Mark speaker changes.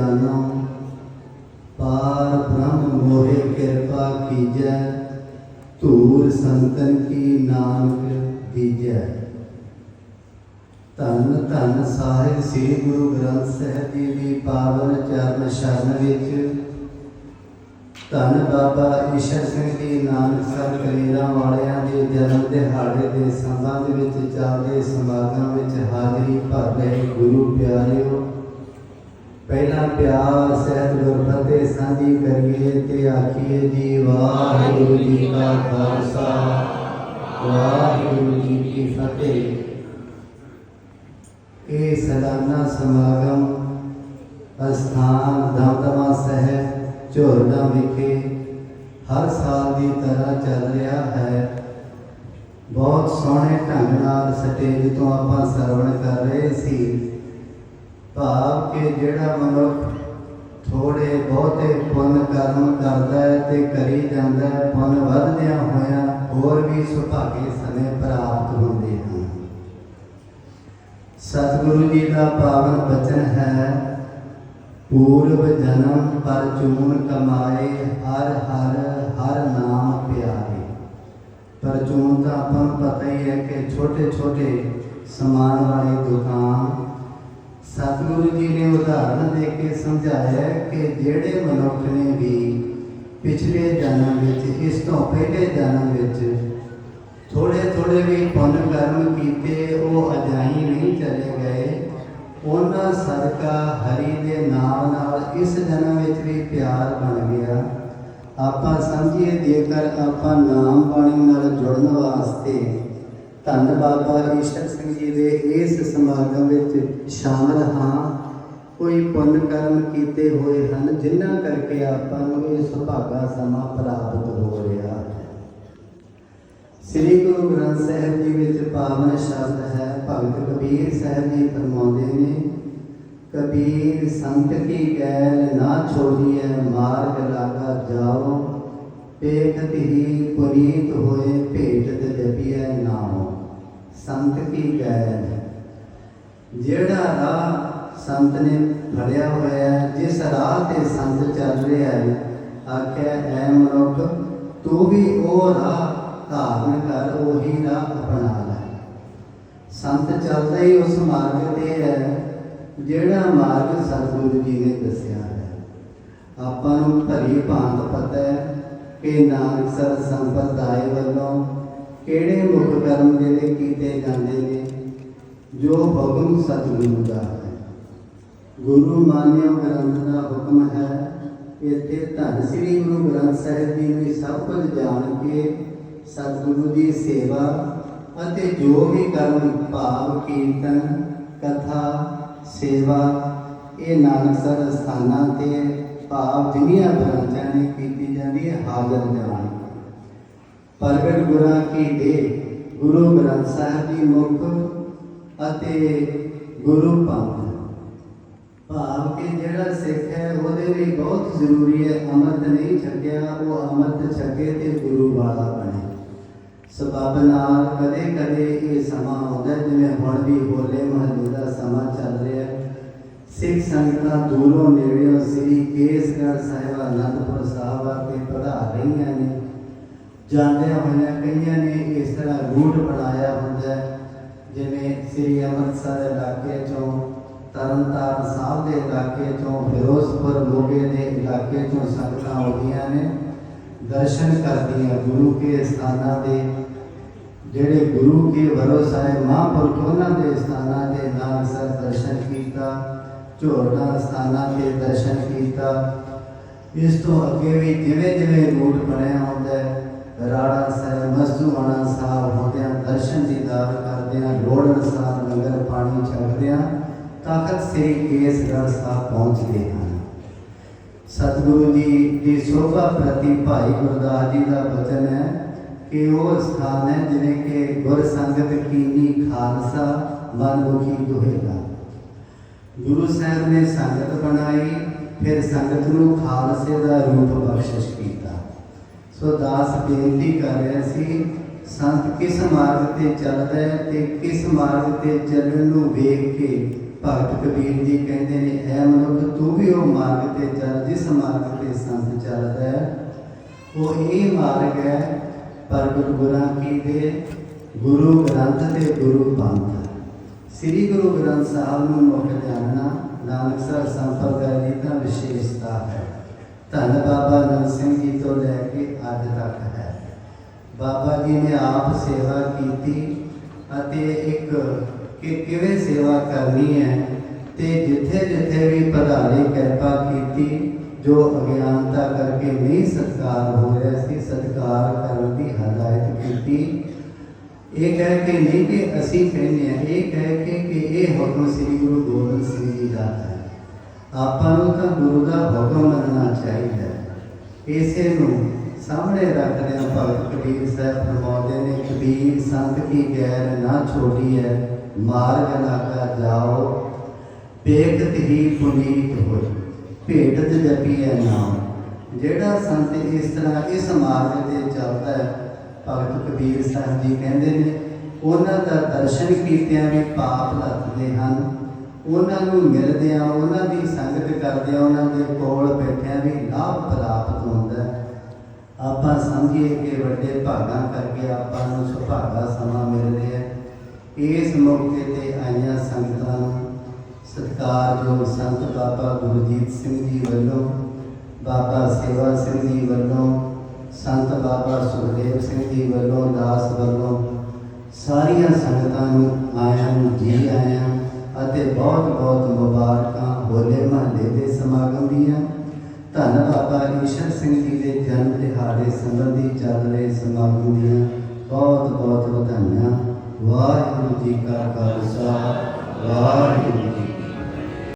Speaker 1: ਜਾਨੋ ਪਾਰ ਬ੍ਰਹਮ ਮੋਹਿ ਕਿਰਪਾ ਕੀਜੈ, ਧੂਰ ਸੰਤਨ ਕੀ ਨਾਨਕ ਦੀਜੈ। ਧੰਨ ਧੰਨ ਸਾਹਿਬ ਸ੍ਰੀ ਗੁਰੂ ਗ੍ਰੰਥ ਸਾਹਿਬ ਜੀ ਦੀ ਪਾਵਨ ਚਰਨ ਸ਼ਰਨ ਵਿੱਚ। ਧੰਨ ਬਾਬਾ ਈਸ਼ਰ ਸਿੰਘ ਜੀ ਨਾਨਕਸਰ ਕਲੇਰਾਂ ਵਾਲਿਆਂ ਦੇ ਜਨਮ ਦਿਹਾੜੇ ਦੇ ਸੰਬੰਧ ਵਿੱਚ ਚੱਲਦੇ ਸਮਾਗਮ ਵਿੱਚ ਹਾਜ਼ਰੀ ਭਰ ਰਹੇ ਗੁਰੂ ਪਿਆਰਿਓ ਪਹਿਲਾ ਪਿਆਰ ਸਹਿਤ ਗੁਰ ਫਤਿਹ ਸਾਂਝੀ ਕਰੀਏ ਤੇ ਆਖੀਏ ਜੀ, ਵਾਹਿਗੁਰੂ ਜੀ ਕਾ ਖਾਲਸਾ। ਵਾਹਿਗੁਰੂ ਜੀ ਕੀ ਫਤਿਹ। ਇਹ ਸਾਲਾਨਾ ਸਮਾਗਮ ਅਸਥਾਨ ਦਮਦਮਾ ਸਾਹਿਬ ਝੋਰਨਾ ਵਿਖੇ ਹਰ ਸਾਲ ਦੀ ਤਰ੍ਹਾਂ ਚੱਲ ਰਿਹਾ ਹੈ। ਬਹੁਤ ਸੋਹਣੇ ਢੰਗ ਨਾਲ ਸਟੇਜ ਤੋਂ ਆਪਾਂ ਸਰਵਣ ਕਰ ਰਹੇ ਸੀ। ਭਾਵ ਕਿ ਜਿਹੜਾ ਮਨੁੱਖ ਥੋੜੇ ਬਹੁਤੇ ਪੁੰਨ ਕਰਮ ਕਰਦਾ ਹੈ ਤੇ ਕਰੀ ਜਾਂਦਾ ਹੈ, ਪੁੰਨ ਵਧਦਿਆਂ ਹੋਇਆਂ ਹੋਰ ਵੀ ਸੁਭਾਗੇ ਸਮੇਂ ਪ੍ਰਾਪਤ ਹੁੰਦੇ ਹਨ। ਸਤਿਗੁਰੂ ਜੀ ਦਾ ਪਾਵਨ ਬਚਨ ਹੈ, ਪੂਰਵ ਜਨਮ ਪਰਚੂਨ ਕਮਾਏ, ਹਰ ਹਰ ਹਰ ਨਾਮ ਪਿਆਰੇ। ਪਰਚੂਨ ਤਾਂ ਆਪਾਂ ਨੂੰ ਪਤਾ ਹੀ ਹੈ ਕਿ ਛੋਟੇ ਛੋਟੇ ਸਮਾਨ ਵਾਲੀ ਦੁਕਾਨ ਸਤਿਗੁਰੂ ਜੀ ਨੇ ਉਦਾਹਰਨ ਦੇ ਕੇ ਸਮਝਾਇਆ ਕਿ ਜਿਹੜੇ ਮਨੁੱਖ ਨੇ ਵੀ ਪਿਛਲੇ ਜਨਮ ਵਿੱਚ, ਇਸ ਤੋਂ ਪਹਿਲੇ ਜਨਮ ਵਿੱਚ ਥੋੜੇ ਥੋੜੇ ਵੀ ਪੁੰਨ ਕਰਮ ਕੀਤੇ, ਉਹ ਅਜਾਈ ਨਹੀਂ ਚਲੇ ਗਏ। ਉਹਨਾਂ ਸਦਕਾ ਹਰੀ ਦੇ ਨਾਮ ਨਾਲ ਇਸ ਜਨਮ ਵਿੱਚ ਵੀ ਪਿਆਰ ਬਣ ਗਿਆ। ਆਪਾਂ ਸਮਝੀਏ, ਜੇਕਰ ਆਪਾਂ ਨਾਮ ਬਾਣੀ ਨਾਲ ਜੁੜਨ ਵਾਸਤੇ ਧੰਨ ਬਾਬਾ ਈਸ਼ਰ ਸਿੰਘ ਜੀ ਦੇ ਇਸ ਸਮਾਗਮ ਵਿੱਚ ਸ਼ਾਮਲ ਹਾਂ। ਕੋਈ ਪੁੰਨ ਕਰਮ ਕੀਤੇ ਹੋਏ ਹਨ, ਜਿਨ੍ਹਾਂ ਕਰਕੇ ਆਪਾਂ ਨੂੰ ਇਹ ਸੁਭਾਗਾ ਸਮਾਂ ਪ੍ਰਾਪਤ ਹੋ ਰਿਹਾ ਹੈ। ਸ੍ਰੀ ਗੁਰੂ ਗ੍ਰੰਥ ਸਾਹਿਬ ਜੀ ਵਿੱਚ ਪਾਵਨ ਸ਼ਬਦ ਹੈ, ਭਗਤ ਕਬੀਰ ਸਾਹਿਬ ਜੀ ਫਰਮਾਉਂਦੇ ਨੇ, ਕਬੀਰ ਸੰਤ ਕੀ ਗੈਲ ਨਾ ਛੋੜੀਐ, ਮਾਰਗ ਲਾਗਾ ਜਾਓ। ਪੇਖਤ ਹੀ ਪੁਨੀਤ ਹੋਏ, ਭੇਟਤ ਜਪੀਐ ਨਾਮ ਸੰਤ ਕੀ ਗੈਲ ਜਿਹੜਾ ਰਾਹ ਸੰਤ ਨੇ ਫੜਿਆ ਹੋਇਆ ਹੈ, ਜਿਸ ਰਾਹ ਤੇ ਸੰਤ ਚੱਲ ਰਿਹਾ ਹੈ, ਆਖਿਆ, ਐ ਮਨੁੱਖ, ਤੂੰ ਵੀ ਉਹ ਰਾਹ ਧਾਰਨ ਕਰ, ਉਹੀ ਰਾਹ ਅਪਣਾ ਲੈ। ਸੰਤ ਚੱਲਦਾ ਹੀ ਉਸ ਮਾਰਗ ਤੇ ਹੈ, ਜਿਹੜਾ ਮਾਰਗ ਸਤਿਗੁਰੂ ਜੀ ਨੇ ਦੱਸਿਆ ਹੈ। ਆਪਾਂ ਨੂੰ ਭਰੀ ਭਾਂਤ ਪਤਾ ਹੈ ਕਿ ਨਾਨਕ ਸਰ ਸੰਪਰਦਾਇ ਵੱਲੋਂ ਕਿਹੜੇ ਮੁੱਖ ਕਰਮ ਜਿਹੜੇ ਕੀਤੇ ਜਾਂਦੇ ਨੇ? ਜੋ ਹੁਕਮ ਸਤਿਗੁਰੂ ਦਾ ਹੈ। ਗੁਰੂ ਮਾਨਿਓ ਗ੍ਰੰਥ ਦਾ ਹੁਕਮ ਹੈ ਇੱਥੇ ਧੰਨ ਸ੍ਰੀ ਗੁਰੂ ਗ੍ਰੰਥ ਸਾਹਿਬ ਜੀ ਨੂੰ ਸਭ ਕੁਝ ਜਾਣ ਕੇ ਸਤਿਗੁਰੂ ਦੀ ਸੇਵਾ ਅਤੇ ਜੋ ਵੀ ਕਰਮ, ਭਾਵ, ਕੀਰਤਨ, ਕਥਾ, ਸੇਵਾ, ਇਹ ਨਾਨਕਸਰ ਸਥਾਨਾਂ ਤੇ ਭਾਵ ਜਿਨੀਆਂ ਬ੍ਰਾਂਚਾਂ ਨੇ ਕੀਤੀ ਜਾਂਦੀ ਹੈ, ਹਾਜ਼ਰ ਜਾਣ ਪ੍ਰਗਟ ਗੁਰਾਂ ਕੀ ਦੇ, ਗੁਰੂ ਗ੍ਰੰਥ ਸਾਹਿਬ ਦੀ ਮੁਖ ਅਤੇ ਗੁਰੂ ਪੰਥ ਭਾਵ ਕਿ ਜਿਹੜਾ ਸਿੱਖ ਹੈ, ਉਹਦੇ ਲਈ ਬਹੁਤ ਜ਼ਰੂਰੀ ਹੈ, ਅੰਮ੍ਰਿਤ ਨਹੀਂ ਛਕਿਆ, ਉਹ ਅੰਮ੍ਰਿਤ ਛਕੇ ਤੇ ਗੁਰੂ ਵਾਲਾ ਬਣੇ। ਸਬਬ ਨਾਲ ਕਦੇ ਕਦੇ ਇਹ ਸਮਾਂ ਆਉਂਦਾ ਜਿਵੇਂ ਹੁਣ ਵੀ ਹੋਲੇ ਮਹੱਲੇ ਦਾ ਸਮਾਂ ਚੱਲ ਰਿਹਾ ਸਿੱਖ ਸੰਗਤਾਂ ਦੂਰੋਂ ਨੇੜਿਓਂ ਸ੍ਰੀ ਕੇਸਗੜ੍ਹ ਸਾਹਿਬ, ਅਨੰਦਪੁਰ ਸਾਹਿਬ ਆ ਕੇ ਪੜ੍ਹਾ ਰਹੀਆਂ ਨੇ। ਜਾਂਦਿਆਂ ਹੋਇਆਂ ਕਈਆਂ ਨੇ ਇਸ ਤਰ੍ਹਾਂ ਰੂਟ ਬਣਾਇਆ ਹੁੰਦਾ ਜਿਵੇਂ ਸ੍ਰੀ ਅੰਮ੍ਰਿਤਸਰ ਇਲਾਕੇ ਚੋਂ ਤਰਨਤਾਰਨ ਸਾਹਿਬ ਦੇ ਇਲਾਕੇ ਚੋਂ ਫਿਰੋਜ਼ਪੁਰ ਮੋਗੇ ਦੇ ਇਲਾਕੇ ਚੋਂ ਸੰਗਤਾਂ ਆਉਂਦੀਆਂ ਨੇ, ਦਰਸ਼ਨ ਕਰਦੀਆਂ ਗੁਰੂ ਕੇ ਸਥਾਨਾਂ ਦੇ ਜਿਹੜੇ ਗੁਰੂ ਕੇ ਵਰੋਸਾਏ ਮਹਾਂਪੁਰਖ ਉਹਨਾਂ ਦੇ ਸਥਾਨਾਂ ਦੇ ਨਾਲ ਸਰ ਦਰਸ਼ਨ ਕੀਤਾ, ਝੋਰਨਾ ਸਥਾਨਾਂ ਤੇ ਦਰਸ਼ਨ ਕੀਤਾ। ਇਸ ਤੋਂ ਅੱਗੇ ਵੀ ਜਿਵੇਂ ਜਿਵੇਂ ਰੂਟ ਬਣਿਆ ਹੁੰਦਾ ਹੈ ਰਾੜਾ ਸਾਹਿਬ ਮਸਜੂਆਣਾ ਸਾਹਿਬ ਹੁੰਦਿਆਂ ਦਰਸ਼ਨ ਦੀਦਾਰ ਕਰਦਿਆਂ ਲੋੜ ਅਨੁਸਾਰ ਲੰਗਰ ਪਾਣੀ ਛਕਦਿਆਂ ਤਖਤ ਸ੍ਰੀ ਕੇਸਗੜ੍ਹ ਸਾਹਿਬ ਪਹੁੰਚਦੇ ਹਨ। ਸਤਿਗੁਰੂ ਜੀ ਦੀ ਸੋਭਾ ਪ੍ਰਤੀ ਭਾਈ ਗੁਰਦਾਸ ਜੀ ਦਾ ਬਚਨ ਹੈ ਕਿ ਉਹ ਸਥਾਨ ਹੈ ਜਿਵੇਂ ਕਿ ਗੁਰ ਸੰਗਤ ਕੀਨੀ ਖਾਲਸਾ ਮਨ ਮੁਖੀ ਦੁਹੇਗਾ ਗੁਰੂ ਸਾਹਿਬ ਨੇ ਸੰਗਤ ਬਣਾਈ, ਫਿਰ ਸੰਗਤ ਨੂੰ ਖਾਲਸੇ ਦਾ ਰੂਪ ਬਖਸ਼ਿਸ਼ ਕੀਤਾ। ਸੋ ਦਾਸ ਬੇਨਤੀ ਕਰ ਰਿਹਾ ਸੀ, ਸੰਤ ਕਿਸ ਮਾਰਗ ਤੇ ਚੱਲਦਾ ਹੈ ਤੇ ਕਿਸ ਮਾਰਗ ਤੇ ਚੱਲਣ ਨੂੰ ਵੇਖ ਕੇ ਭਗਤ ਕਬੀਰ ਜੀ ਕਹਿੰਦੇ ਨੇ, ਐ ਮਨੁੱਖ, ਤੂੰ ਵੀ ਉਹ ਮਾਰਗ ਤੇ ਚੱਲ, ਜਿਸ ਮਾਰਗ ਤੇ ਸੰਤ ਚੱਲਦਾ ਹੈ। ਉਹ ਇਹ ਮਾਰਗ ਹੈ ਪ੍ਰਗਟ ਗੁਰਾਂ ਕੀ ਦੇ? ਗੁਰੂ ਗ੍ਰੰਥ ਤੇ ਗੁਰੂ ਪੰਥ। ਸ੍ਰੀ ਗੁਰੂ ਗ੍ਰੰਥ ਸਾਹਿਬ ਨੂੰ ਮੁੱਖ ਜਾਣਨਾ ਨਾਨਕਸਰ ਸੰਪਰਦਾਇ ਦੀ ਤਾਂ ਵਿਸ਼ੇਸ਼ਤਾ ਹੈ। ਧੰਨ ਬਾਬਾ ਨੰਦ ਸਿੰਘ ਜੀ ਤੋਂ ਲੈ ਕੇ ਅੱਜ ਤੱਕ ਹੈ। ਬਾਬਾ ਜੀ ਨੇ ਆਪ ਸੇਵਾ ਕੀਤੀ ਅਤੇ ਇੱਕ ਕਿ ਕਿਵੇਂ ਸੇਵਾ ਕਰਨੀ ਹੈ ਤੇ ਜਿੱਥੇ ਜਿੱਥੇ ਵੀ ਪਧਾਰੀ ਕਿਰਪਾ ਕੀਤੀ, ਜੋ ਅਗਿਆਨਤਾ ਕਰਕੇ ਨਹੀਂ ਸਤਕਾਰ ਹੋ ਰਿਹਾ ਸੀ, ਸਤਕਾਰ ਕਰਨ ਦੀ ਹਦਾਇਤ ਕੀਤੀ। ਇਹ ਕਹਿ ਕੇ ਨਹੀਂ ਕਿ ਅਸੀਂ ਕਹਿੰਦੇ ਹਾਂ, ਇਹ ਆਪਾਂ ਨੂੰ ਤਾਂ ਗੁਰੂ ਦਾ ਹੁਕਮ ਮੰਨਣਾ ਚਾਹੀਦਾ ਇਸੇ ਨੂੰ ਸਾਹਮਣੇ ਰੱਖਦੇ ਹਾਂ ਭਗਤ ਕਬੀਰ ਸਾਹਿਬ ਫਰਮਾਉਂਦੇ ਨੇ, ਕਬੀਰ, ਸੰਤ ਕੀ ਗੈਰ ਨਾ ਛੋਟੀ ਹੈ ਮਾਰਗ ਲਾਗਾ ਜਾਓ। ਬੇਗਤ ਹੀ ਪੁਨੀਤ ਹੋਏ ਭੇਟ ਜਪੀ ਹੈ ਨਾਮ। ਜਿਹੜਾ ਸੰਤ ਇਸ ਤਰ੍ਹਾਂ ਇਸ ਮਾਰਗ ਤੇ ਚੱਲਦਾ ਹੈ, ਭਗਤ ਕਬੀਰ ਸਾਹਿਬ ਜੀ ਕਹਿੰਦੇ ਨੇ, ਉਹਨਾਂ ਦਾ ਦਰਸ਼ਨ ਕੀਤਿਆਂ ਵੀ ਪਾਪ ਲੱਥਦੇ ਹਨ। ਉਹਨਾਂ ਨੂੰ ਮਿਲਦਿਆਂ ਉਹਨਾਂ ਦੀ ਸੰਗਤ ਕਰਦਿਆਂ ਉਹਨਾਂ ਦੇ ਕੋਲ ਬੈਠਿਆਂ ਵੀ ਲਾਭ ਪ੍ਰਾਪਤ ਹੁੰਦਾ ਆਪਾਂ ਸਮਝੀਏ ਕਿ ਵੱਡੇ ਭਾਗਾਂ ਕਰਕੇ ਆਪਾਂ ਨੂੰ ਸੁਭਾਗਾ ਸਮਾਂ ਮਿਲ ਰਿਹਾ ਹੈ। ਇਸ ਮੌਕੇ ਤੇ ਆਈਆਂ ਸੰਗਤਾਂ ਨੂੰ ਸਤਿਕਾਰਯੋਗ ਸੰਤ ਬਾਬਾ ਗੁਰਜੀਤ ਸਿੰਘ ਜੀ ਵੱਲੋਂ, ਬਾਬਾ ਸੇਵਾ ਸਿੰਘ ਜੀ ਵੱਲੋਂ, ਸੰਤ ਬਾਬਾ ਸੁਖਦੇਵ ਸਿੰਘ ਜੀ ਵੱਲੋਂ, ਦਾਸ ਵੱਲੋਂ ਸਾਰੀਆਂ ਸੰਗਤਾਂ ਨੂੰ ਆਇਆਂ ਨੂੰ ਜੀ ਆਇਆਂ ਅਤੇ ਬਹੁਤ ਬਹੁਤ ਮੁਬਾਰਕਾਂ ਹੋਲੇ ਮਹੱਲੇ ਦੇ ਸਮਾਗਮ ਦੀਆਂ। ਧੰਨ ਬਾਬਾ ਈਸ਼ਰ ਸਿੰਘ ਜੀ ਦੇ ਜਨਮ ਦਿਹਾੜੇ ਸੰਬੰਧੀ ਚੱਲ ਰਹੇ ਸਮਾਗਮ ਦੀਆਂ ਬਹੁਤ ਬਹੁਤ ਵਧਾਈਆਂ। ਵਾਹਿਗੁਰੂ ਜੀ ਕਾ ਖਾਲਸਾ, ਵਾਹਿਗੁਰੂ ਜੀ